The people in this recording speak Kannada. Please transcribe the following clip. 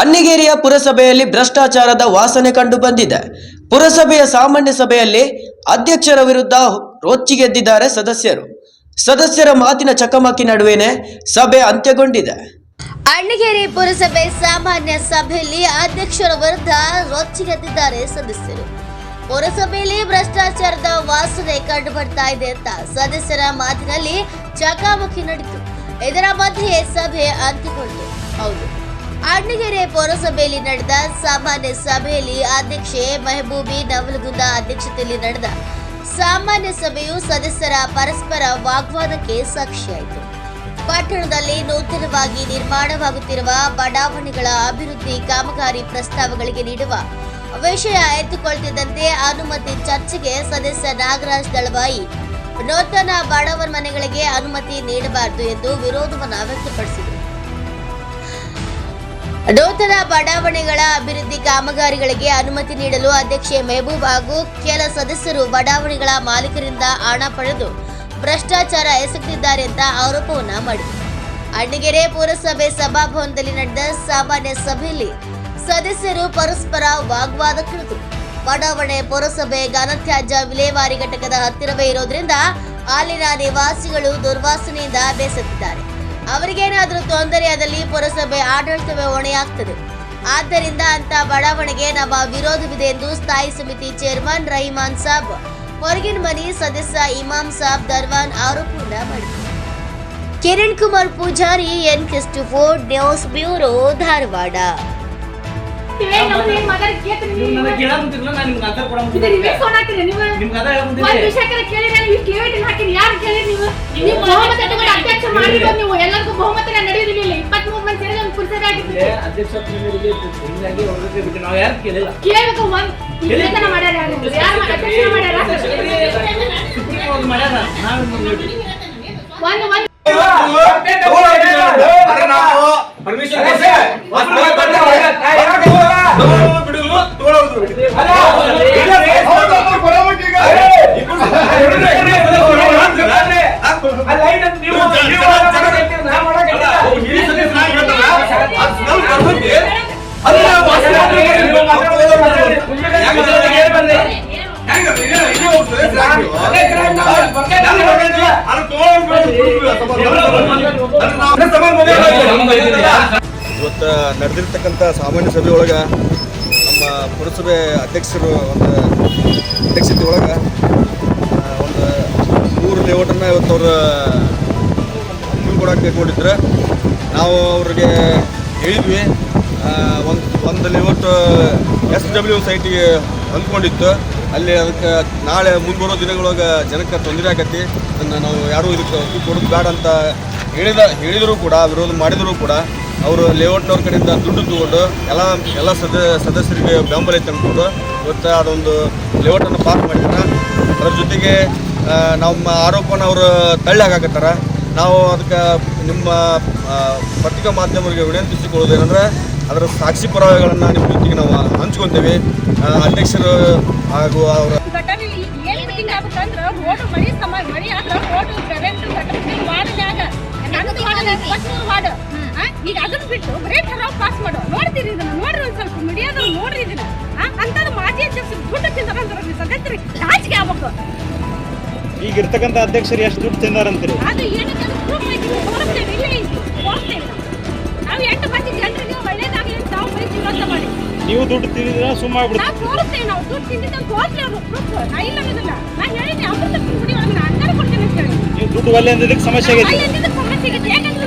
ಅನ್ನಿಗೇರಿಯ ಪುರಸಭೆಯಲ್ಲಿ ಭ್ರಷ್ಟಾಚಾರದ ವಾಸನೆ ಕಂಡು ಬಂದಿದೆ. ಪುರಸಭೆಯ ಸಾಮಾನ್ಯ ಸಭೆಯಲ್ಲಿ ಅಧ್ಯಕ್ಷರ ವಿರುದ್ಧ ರೊಚ್ಚಿಗೆದ್ದಿದ್ದಾರೆ ಸದಸ್ಯರು. ಸದಸ್ಯರ ಮಾತಿನ ಚಕಮಕಿ ನಡುವೆನೆ ಸಭೆ ಅಂತ್ಯಗೊಂಡಿದೆ. ಅಣ್ಣಗೇರಿ ಪುರಸಭೆ ಸಾಮಾನ್ಯ ಸಭೆಯಲ್ಲಿ ಅಧ್ಯಕ್ಷರ ವಿರುದ್ಧ ರೊಚ್ಚಿಗೆದ್ದಿದ್ದಾರೆ ಸದಸ್ಯರು. ಪುರಸಭೆಯಲ್ಲಿ ಭ್ರಷ್ಟಾಚಾರದ ವಾಸನೆ ಕಂಡು ಬರ್ತಾ ಇದೆ ಅಂತ ಸದಸ್ಯರ ಮಾತಿನಲ್ಲಿ ಚಕಾಮುಖಿ ನಡೆಯಿತು ಇದರ ಮಧ್ಯೆ ಸಭೆ ಅಂತ್ಯಗೊಂಡಿದೆ ಹೌದು. ಅಣ್ಣಗೆರೆ ಪುರಸಭೆಯಲ್ಲಿ ನಡೆದ ಸಾಮಾನ್ಯ ಸಭೆಯಲ್ಲಿ ಅಧ್ಯಕ್ಷೆ ಮೆಹಬೂಬಿ ನವಲಗುಂದ ಅಧ್ಯಕ್ಷತೆಯಲ್ಲಿ ನಡೆದ ಸಾಮಾನ್ಯ ಸಭೆಯು ಸದಸ್ಯರ ಪರಸ್ಪರ ವಾಗ್ವಾದಕ್ಕೆ ಸಾಕ್ಷಿಯಾಯಿತು. ಪಟ್ಟಣದಲ್ಲಿ ನೂತನವಾಗಿ ನಿರ್ಮಾಣವಾಗುತ್ತಿರುವ ಬಡಾವಣೆಗಳ ಅಭಿವೃದ್ಧಿ ಕಾಮಗಾರಿ ಪ್ರಸ್ತಾವಗಳಿಗೆ ನೀಡುವ ವಿಷಯ ಎತ್ತುಕೊಳ್ತಿದ್ದಂತೆ ಅನುಮತಿ ಚರ್ಚೆಗೆ ಸದಸ್ಯ ನಾಗರಾಜ್ ದಳವಾಯಿ, ನೂತನ ಬಡವರ ಮನೆಗಳಿಗೆ ಅನುಮತಿ ನೀಡಬಾರದು ಎಂದು ವಿರೋಧವನ್ನು ವ್ಯಕ್ತಪಡಿಸಿದರು. ನೂತನ ಬಡಾವಣೆಗಳ ಅಭಿವೃದ್ಧಿ ಕಾಮಗಾರಿಗಳಿಗೆ ಅನುಮತಿ ನೀಡಲು ಅಧ್ಯಕ್ಷೆ ಮೆಹಬೂಬ್ ಹಾಗೂ ಕೆಲ ಸದಸ್ಯರು ಬಡಾವಣೆಗಳ ಮಾಲೀಕರಿಂದ ಹಣ ಪಡೆದು ಭ್ರಷ್ಟಾಚಾರ ಎಸಗುತ್ತಿದ್ದಾರೆ ಅಂತ ಆರೋಪವನ್ನು ಮಾಡಿದರು. ಅಣ್ಣಗೆರೆ ಪುರಸಭೆ ಸಭಾಭವನದಲ್ಲಿ ನಡೆದ ಸಾಮಾನ್ಯ ಸಭೆಯಲ್ಲಿ ಸದಸ್ಯರು ಪರಸ್ಪರ ವಾಗ್ವಾದ ವಾಗ್ವಾದಕ್ಕಿಳಿದರು ಬಡಾವಣೆ ಪುರಸಭೆ ಘನತ್ಯಾಜ್ಯ ವಿಲೇವಾರಿ ಘಟಕದ ಹತ್ತಿರವೇ ಇರೋದ್ರಿಂದ ಅಲ್ಲಿನ ನಿವಾಸಿಗಳು ದುರ್ವಾಸನೆಯಿಂದ ಬೇಸತ್ತಿದ್ದಾರೆ. ಅವರಿಗೇನಾದರೂ ತೊಂದರೆಯಾದಲ್ಲಿ ಪುರಸಭೆ ಆಡಳಿತವೇ ಹೊಣೆಯಾಗ್ತದೆ. ಆದ್ದರಿಂದ ಅಂತ ಬಡಾವಣೆಗೆ ನಮ್ಮ ವಿರೋಧವಿದೆ ಎಂದು ಸ್ಥಾಯಿ ಸಮಿತಿ ಚೇರ್ಮನ್ ರಹಿಮಾನ್ ಸಾಬ್, ಹೊರಗಿನ ಮನಿ ಸದಸ್ಯ ಇಮಾಮ್ ಸಾಬ್ ದರ್ವಾನ್ ಮಾಡಿದರು ಕಿರಣ್ ಕುಮಾರ್ ಪೂಜಾರಿ, ಎನ್ ಕ್ರಿಸ್ಟು ಫೋರ್ಡ್ ನ್ಯೂಸ್ ಬ್ಯೂರೋ ಧಾರವಾಡ. ಒಂದ್? ನೀವು ಬಹುಮತ ತಗೊಂಡು ಅಧ್ಯಕ್ಷ ಮೂರು ಎಲ್ಲರಿಗೂ ಮಂದಿ ಸೇರಿ ಒಂದು ಕೇಳಿಲ್ಲ ಕೇಳಬೇಕು ಒಂದ್ ನಿರ್ದೇಶನ ಮಾಡ್ಯಾರ ಯಾರು ಯಾರು ಅಧ್ಯಕ್ಷ ಮಾಡ್ಯಾರ ಹೇಳ್ತೀವಿ. ಒಂದ್ ಒಂದ್ ಅರೆ ನಾವು ಪರ್ಮಿಷನ್ ಕೊಡ್ಸಿ ಇವತ್ತು ನಡೆದಿರ್ತಕ್ಕಂಥ ಸಾಮಾನ್ಯ ಸಭೆ ಒಳಗೆ ನಮ್ಮ ಪುರಸಭೆ ಅಧ್ಯಕ್ಷರು ಒಂದು ಅಧ್ಯಕ್ಷತೆ ಒಳಗೆ ಒಂದು ಮೂರು ಲೇಔಟನ್ನು ಇವತ್ತು ಅವರು ಕೊಡೋಕೆ ಕೊಟ್ಟಿದ್ರು ನಾವು ಅವ್ರಿಗೆ ಹೇಳಿದ್ವಿ ಒಂದು ಒಂದು ಲೇಔಟ್ ಎಸ್ ಡಬ್ಲ್ಯೂ ಸೈಟಿಗೆ ಹೊಂದ್ಕೊಂಡಿತ್ತು. ಅಲ್ಲಿ ಅದಕ್ಕೆ ನಾಳೆ ಮುಂಬರೋ ದಿನಗಳೊಳಗೆ ಜನಕ್ಕೆ ತೊಂದರೆ ಆಗತ್ತೆ. ಅದನ್ನು ನಾವು ಯಾರೂ ಇದಕ್ಕೆ ಕೊಡೋದು ಬೇಡ ಅಂತ ಹೇಳಿದ, ಹೇಳಿದರೂ ಕೂಡ, ವಿರೋಧ ಮಾಡಿದರೂ ಕೂಡ, ಅವರು ಲೇಔಟ್ನವ್ರ ಕಡೆಯಿಂದ ದುಡ್ಡು ತಗೊಂಡು ಎಲ್ಲ ಎಲ್ಲ ಸದ ಸದಸ್ಯರಿಗೆ ಬೆಂಬಲ ತಂದುಕೊಂಡು ಇವತ್ತು ಅದೊಂದು ಲೇಔಟನ್ನು ಪಾಸ್ ಮಾಡಿದ್ದಾರೆ ಅದ್ರ ಜೊತೆಗೆ ನಮ್ಮ ಆರೋಪನ ಅವರು ತಳ್ಳಿ ಹಾಕಾಕತ್ತಾರ ನಾವು ಅದಕ್ಕೆ ನಿಮ್ಮ ಪತ್ರಿಕಾ ಮಾಧ್ಯಮರಿಗೆ ವಿನಂತಿಸಿಕೊಳ್ಳೋದು ಏನಂದ್ರೆ, ಅದರ ಸಾಕ್ಷಿ ಪುರಾವೆಗಳನ್ನು ನಿಮ್ಮ ಜೊತೆಗೆ ನಾವು ಹಂಚ್ಕೊತೇವೆ. ಅಧ್ಯಕ್ಷರು ಹಾಗೂ ಅವರ ಗಟರ್ ಆ, ಈಗ ಅದನ್ನ ಬಿಟ್ಟು ಬರೇ ಠರಾವ್ ಪಾಸ್ ಮಾಡು. ನೋಡ್ತೀರಿ ಇದನ್ನ. ನೋಡ್ರಿ ಒಂದ್ ಸ್ವಲ್ಪ ಮೀಡಿಯಾದವ್ರು ನೋಡ್ರಿ ಇದನ್ನ. ಅಂತದ್ ಮಾಜಿ ಅಧ್ಯಕ್ಷರು ದುಡ್ಡು ತಿಂತಾರಂದ್ರ ಸದಸ್ಯರಿಗೆ ನಾಚಿಕೆ ಆಗ್ಬೇಕು. ಈಗ ಇರ್ತಕ್ಕಂಥ ಅಧ್ಯಕ್ಷರು ಎಷ್ಟು ದುಡ್ಡು ತಿಂದಾರಂತೀರಿ ಅದು ಏನಕ್ಕೆ ಅದು proof ಐತಿ. ತೋರಿಸ್ತೇವೆ ಇಲ್ಲೇ ಐತಿ. ನಾವು ಎಂಟು ಮಂದಿ ಜನರಿಗೆ ಒಳ್ಳೇದಾಗಲಿ ಅಂತ ನಾವು ಬರೀ ಅಂತ ಮಾಡಿ. ನೀವು ದುಡ್ಡು ತಿಂದಿದ್ರೆ ಸುಮ್ಮ ಆಗ್ಬಿಡ್ತೀವಿ ನಾವು ತೋರಿಸ್ತೇವೆ ನಾವು ದುಡ್ಡು ತಿಂದಿದ್ದ ತೋರಿಸ್ಲಿ ಅವರು ಪ್ರೂಫ್ ನಾ ಇಲ್ಲ ಅನ್ನೋದಿಲ್ಲ. ನಾ ಹೇಳಿದ್ದೆ ಅಮೃತ ಕುಡಿ ಒಳಗೆ ನಾ ಅಂಕಾರ ಕೊಡ್ತೇನೆ ಅಂತ ಹೇಳಿ. ನೀವು ದುಡ್ಡು ಒಲ್ಲೆ ಅಂದಿದ್ದಕ್ಕೆ ಸಮಸ್ಯೆ ಆಗೈತಿ. ಅಲ್ಲಿ ಅಂದಿದ್ದ ಸಮಸ್ಯೆ